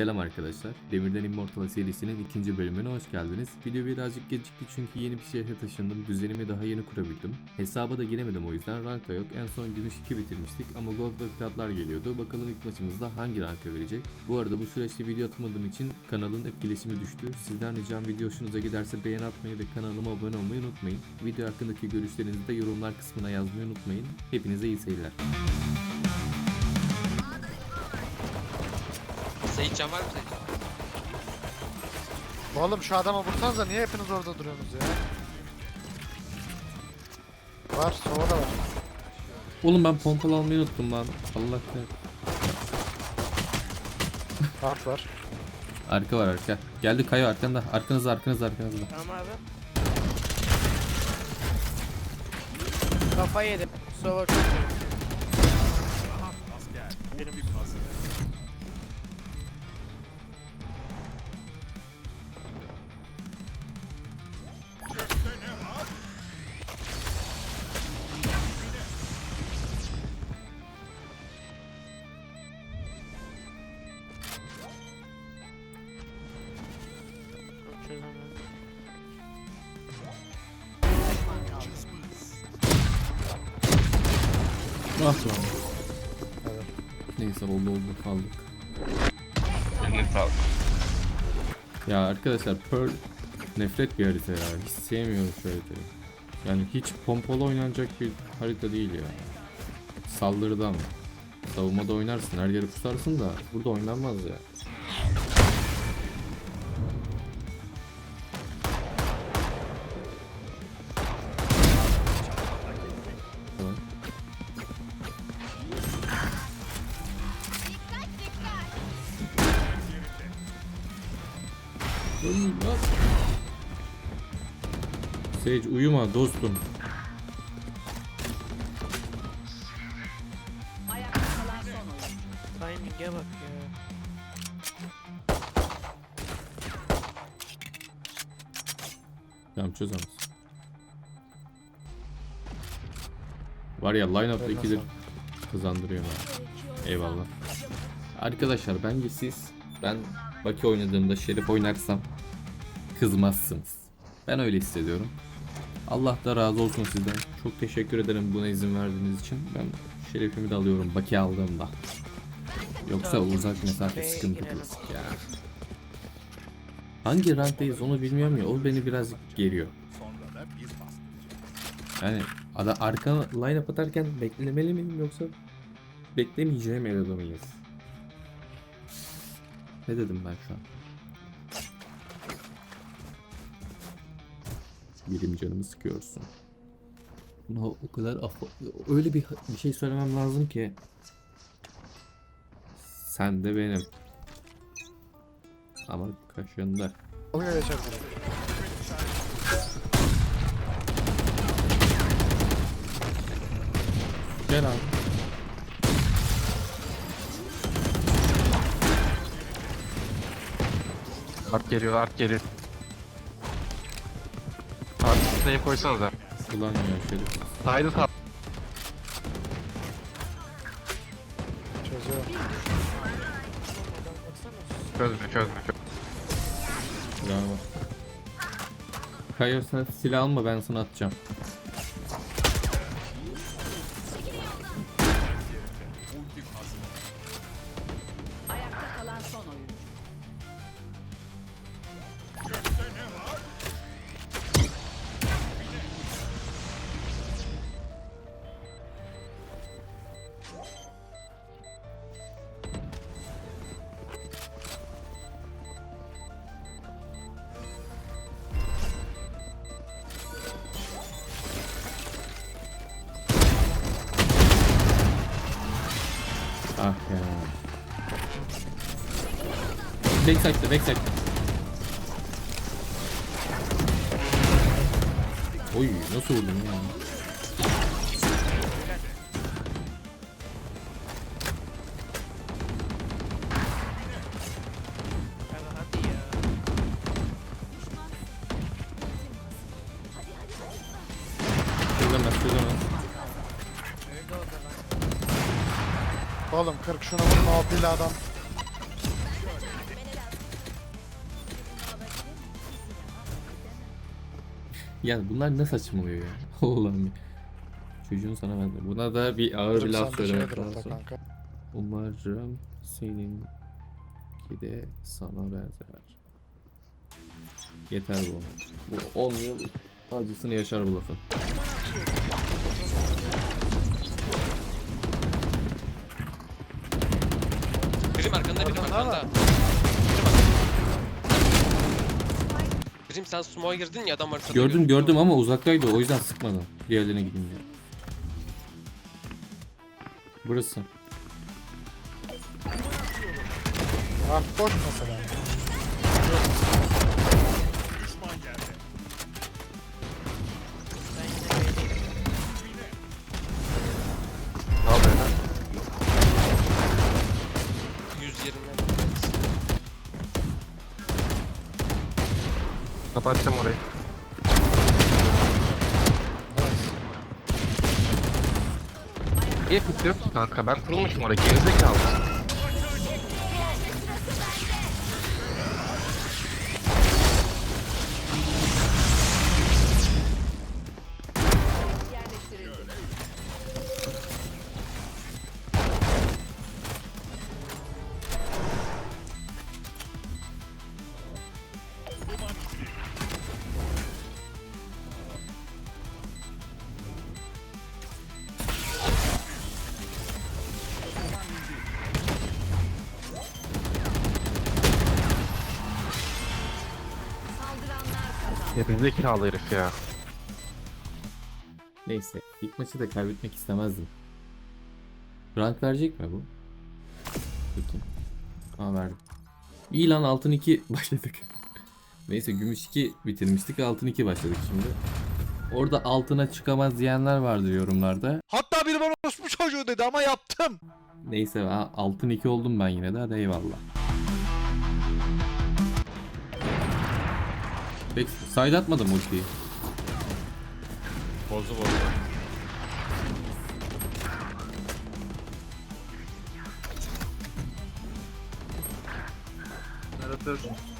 Selam arkadaşlar. Demirden Immortal serisinin ikinci bölümüne hoş geldiniz. Video birazcık gecikti çünkü yeni bir şehre taşındım. Düzenimi daha yeni kurabildim. Hesaba da giremedim o yüzden rank da yok. En son gümüş 2 bitirmiştik ama gold ve platlar geliyordu. Bakalım ilk maçımızda hangi ranka verecek. Bu arada bu süreçte video atmadığım için kanalın etkileşimi düştü. Sizden ricam video hoşunuza giderse beğen atmayı ve kanalıma abone olmayı unutmayın. Video hakkındaki görüşlerinizi de yorumlar kısmına yazmayı unutmayın. Hepinize iyi seyirler. Seyit can var mı Seyit? Oğlum şu adama vursanıza niye hepiniz orada duruyorsunuz ya? Var, sova da var. Oğlum ben pompalı almayı unuttum lan. Allah kahretsin. Harp var. Arka var arka. Geldi kayo arkanda. Arkanızda arkanızda arkanızda. Tamam abi. Kafa yedim. Sova çok iyi. Çok Ah be. Neyse oldu oldu kaldık. Eline sağlık. Ya arkadaşlar Pearl nefret bir harita ya. Hiç sevmiyorum şu haritayı. Yani hiç pompalı oynanacak bir harita değil ya. Saldırıda mı? Savunmada oynarsın, her yeri tutarsın da burada oynanmaz ya. Sage uyuma dostum. Timing'e bak ya. Tamam çözemez. Var ya line-up'ta Eline ikidir kazandırıyor bana. Eyvallah. Arkadaşlar bence siz ben Baki oynadığımda Şerif oynarsam kızmazsınız. Ben öyle hissediyorum. Allah da razı olsun sizden. Çok teşekkür ederim buna izin verdiğiniz için. Ben Şerif'imi de alıyorum Baki aldığımda. Yoksa uzak mesafe sıkıntı girelim. ya. Hangi ranktayız onu bilmiyorum ya. O beni birazcık geriyor. Yani ada arka line up atarken beklemeli miyim yoksa beklemeyeceğim evrede miyiz? Ne dedim ben şu an? Birim canımı sıkıyorsun. Buna o kadar öyle bir, bir şey söylemem lazım ki. Sen de benim. Ama kaşında. Gel abi. Art geliyor, art geliyor. Sıraya koysanıza. Ulan ya şerif. Saydı sağ. Çözüyor. Çözme, çözme, çözme. Bravo. Kayo sen silah alma ben sana atacağım. Backside'de backside. Oy nasıl vurdun ya? Çözemez çözemez. Oğlum 40 şunu vurma o pil adam. Ya bunlar ne saçmalıyor ya? Allah'ım ya. Çocuğun sana ben Buna da bir ağır bir laf söylemek lazım. kanka. Umarım seninki de sana benzer. Yeter bu. Bu 10 yıl acısını yaşar bu lafın. Birim arkanda birim Arkanda Birim sen smoke'a girdin ya adam arkada. Gördüm gördüm ama uzaktaydı o yüzden sıkmadım. Diğerlerine gideyim diye. Burası. Harp boş mesela. Kapatacağım orayı. Niye tutuyor ki kanka? Ben kurulmuşum oraya. Gerizekalı. Gerizekalı herif ya. Neyse ilk maçı da kaybetmek istemezdim. Rank verecek mi bu? Peki. Aa verdi. İyi lan altın 2 başladık. Neyse gümüş 2 bitirmiştik altın 2 başladık şimdi. Orada altına çıkamaz diyenler vardı yorumlarda. Hatta biri bana orospu çocuğu dedi ama yaptım. Neyse ha, altın 2 oldum ben yine de hadi eyvallah. Peki side atmadım ultiyi. Bozdu bozdu. Spike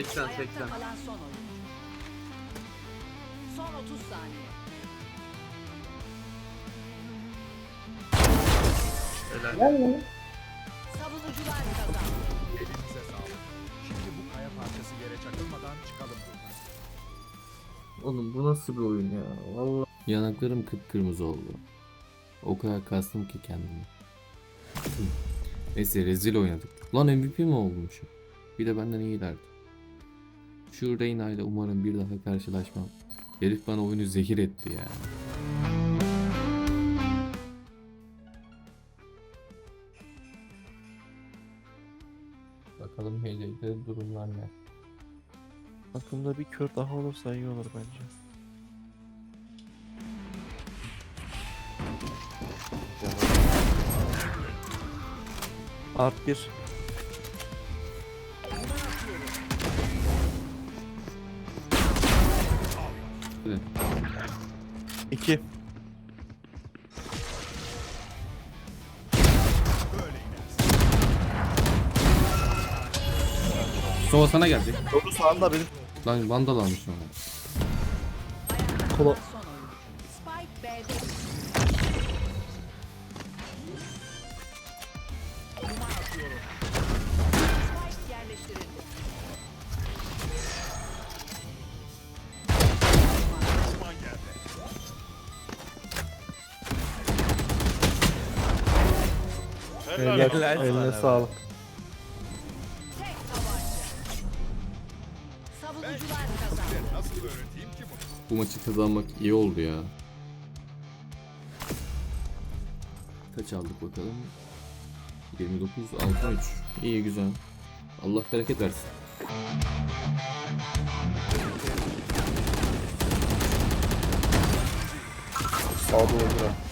80 80. Kalan son. Son 30 saniye. Helal. Savunucular kazandı. Elinize sağlık. Şimdi bu kaya parçası yere çakılmadan çıkalım buradan. Oğlum bu nasıl bir oyun ya? Vallahi Yanaklarım kıpkırmızı oldu. O kadar kastım ki kendimi. Neyse rezil oynadık. Lan MVP mi olmuşum? Bir de benden iyilerdi. Şu Reyna ile umarım bir daha karşılaşmam. Herif bana oyunu zehir etti ya. Bakalım HC'de durumlar ne? Aklımda bir kör daha olursa iyi olur bence. Art 1. Hadi. 2. Sova sana geldi. Doğru sağında benim. Lan vandal almış. Ayakta Kola- Eline, eline sağlık. Tek tabanca. Savunucular kazandı. Bu maçı kazanmak iyi oldu ya. Kaç aldık bakalım? 29, 63. İyi güzel. Allah bereket versin. Sağda öldü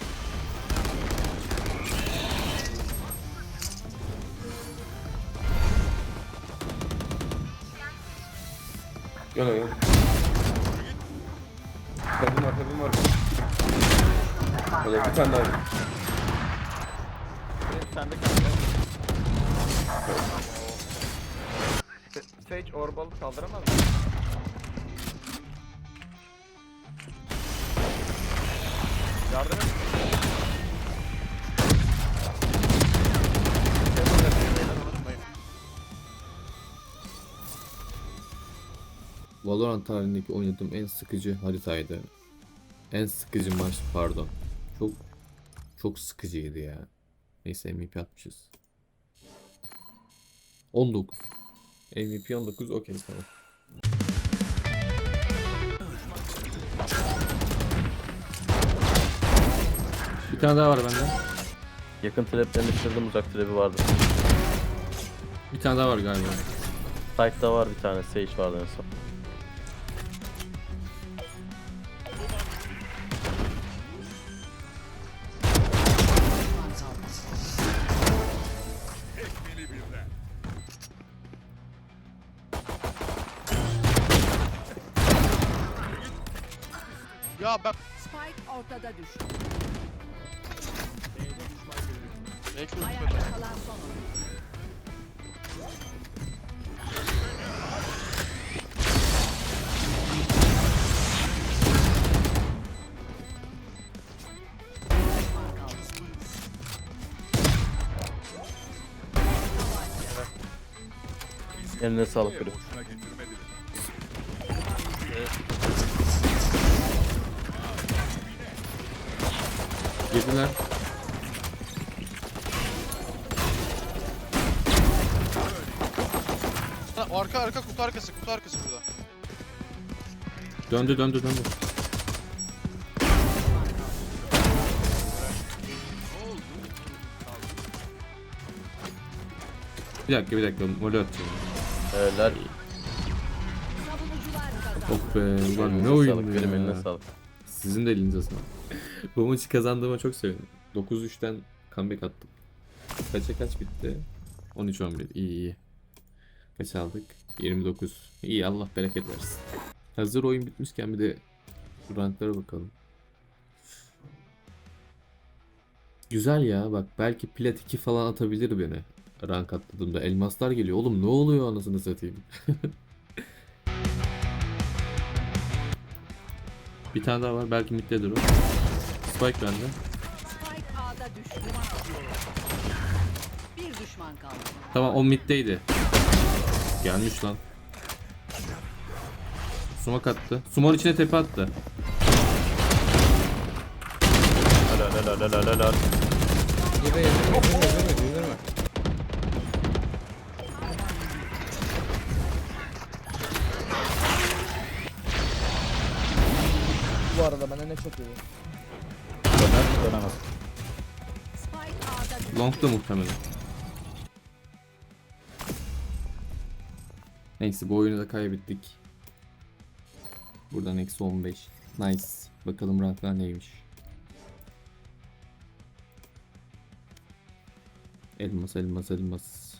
Gel gel. Kadın var kadın var. Böyle bir tane daha. Sen de kanka. Sage orbalı saldıramaz mı? Yardım et. Valorant tarihindeki oynadığım en sıkıcı haritaydı. En sıkıcı maç pardon. Çok çok sıkıcıydı ya. Neyse MVP atmışız. 19. MVP 19 okey tamam. Bir tane daha var bende. Yakın traplerini düşürdüm uzak trapi vardı. Bir tane daha var galiba. Site'da var bir tane Sage vardı en son. Ya ben Spike ortada düştü. Belki Ayakta kalan son oyuncu. Düşman kaldı. Eline sağlık biri. Girdiler. Ha, arka arka kutu arkası kutu arkası burada. Döndü döndü döndü. Bir dakika bir dakika mole atacağım. Helal. Savunucular kazandı. Oh be ulan ne Eline oyun sağlık, benim eline ya. sağlık. Sizin de elinize sağlık. Bu maçı kazandığıma çok sevindim. 9-3'ten comeback attım. Kaça kaç bitti? 13-11 iyi iyi. Kaç aldık? 29. İyi Allah bereket versin. Hazır oyun bitmişken bir de şu ranklara bakalım. Güzel ya bak belki plat 2 falan atabilir beni. Rank atladığımda elmaslar geliyor. Oğlum ne oluyor anasını satayım. bir tane daha var belki middedir o. Spike bende. Spike A'da düştü. Bir düşman kaldı. Tamam o middeydi. Gelmiş lan. Sumak attı. Sumon içine tepe attı. Helal helal helal helal. Bu arada bana ne çok iyi. Düştü. Long da muhtemelen. Neyse bu oyunu da kaybettik. Buradan eksi 15. Nice. Bakalım ranklar neymiş. Elmas elmas elmas.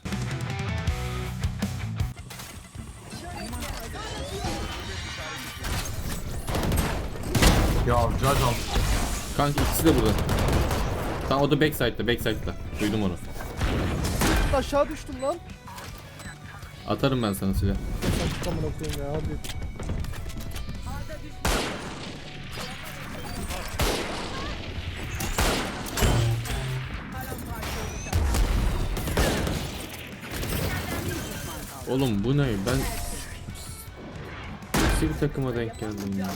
Ya Judge al. Kanka ikisi de burada. Tamam o da backside'da backside'da. Duydum onu. Aşağı düştüm lan. Atarım ben sana silah. Sen amına koyayım ya hadi. Oğlum bu ne? Ben Nasıl bir takıma denk geldim ya?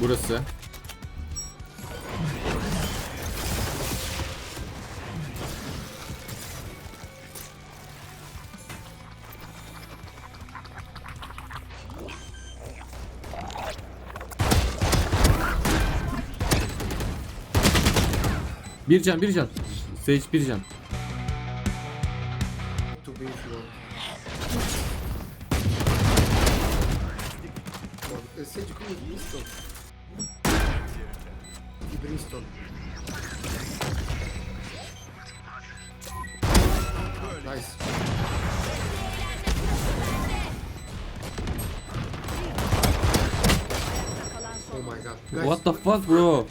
Burası. Bir can, bir can. Sage bir can. Brimstone. Nice. Oh son. my god. Guys, What the fuck bro?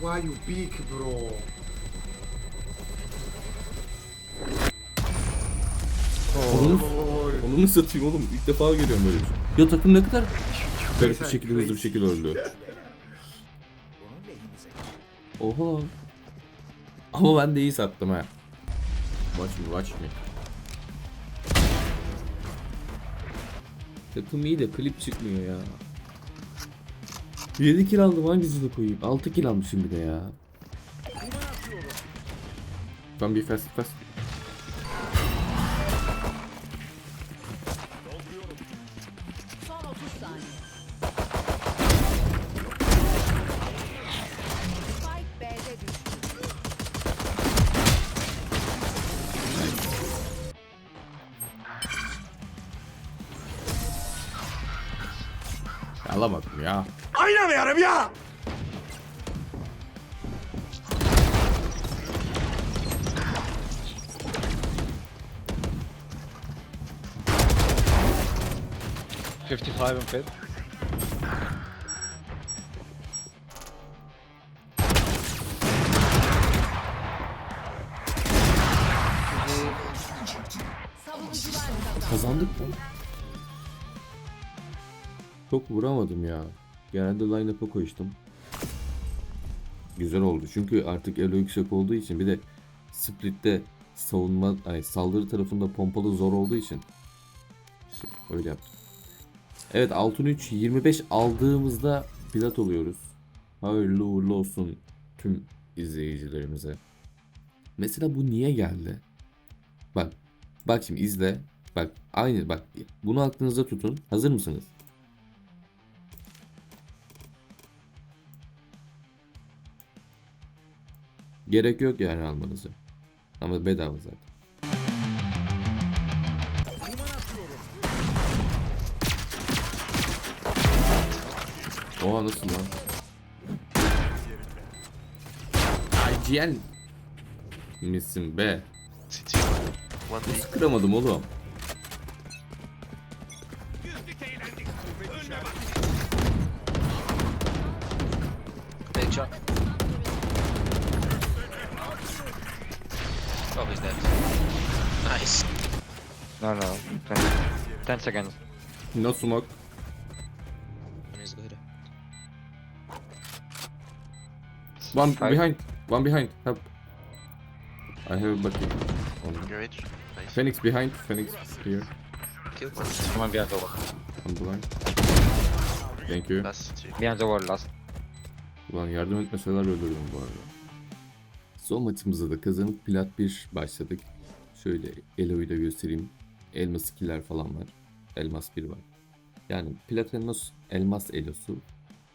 why you big bro? Onu, onu mu satayım oğlum? İlk defa görüyorum böyle bir şey. Ya takım ne kadar garip bir şekilde hızlı bir şekilde öldü. Lan. Ama ben de iyi sattım ha. Watch me, watch me. Takım iyi de klip çıkmıyor ya. 7 kill aldım hangisini koyayım? 6 kill almışım bir de ya. Ben bir fast fast. Alamadım ya. Fifty-five and fifth. Çok vuramadım ya. Genelde line-up'a koştum. Güzel oldu çünkü artık elo yüksek olduğu için bir de split'te savunma ay saldırı tarafında pompalı zor olduğu için öyle yaptım. Evet altın 3 25 aldığımızda plat oluyoruz. Hayırlı uğurlu olsun tüm izleyicilerimize. Mesela bu niye geldi? Bak Bak şimdi izle. Bak aynı bak. Bunu aklınızda tutun. Hazır mısınız? Gerek yok yani almanızı. Ama bedava zaten. Oha nasıl lan? IGN misin be? Nasıl kıramadım oğlum? Big No, no. Ten, ten seconds. No smoke. He's good. One Five. behind. One behind. Help. I have a bucket. On. Garage. Nice. Phoenix behind. Phoenix here. Kill. Someone behind the wall. I'm blind. Thank you. Last two. Behind the wall last. Ulan yardım etmeseler ölürüm bu arada. Son maçımızda da kazanıp plat 1 başladık. Şöyle Elo'yu da göstereyim. Elmas 2'ler falan var. Elmas 1 var. Yani plat elmas, elmas Elo'su.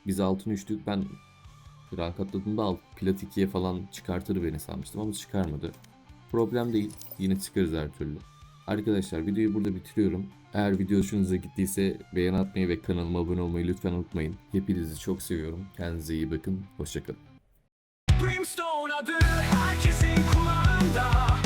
Biz altın üçlük ben rank atladığımda alt, plat 2'ye falan çıkartır beni sanmıştım ama çıkarmadı. Problem değil. Yine çıkarız her türlü. Arkadaşlar videoyu burada bitiriyorum. Eğer video hoşunuza gittiyse beğen atmayı ve kanalıma abone olmayı lütfen unutmayın. Hepinizi çok seviyorum. Kendinize iyi bakın. Hoşçakalın. Brimstone adı herkesin kulağında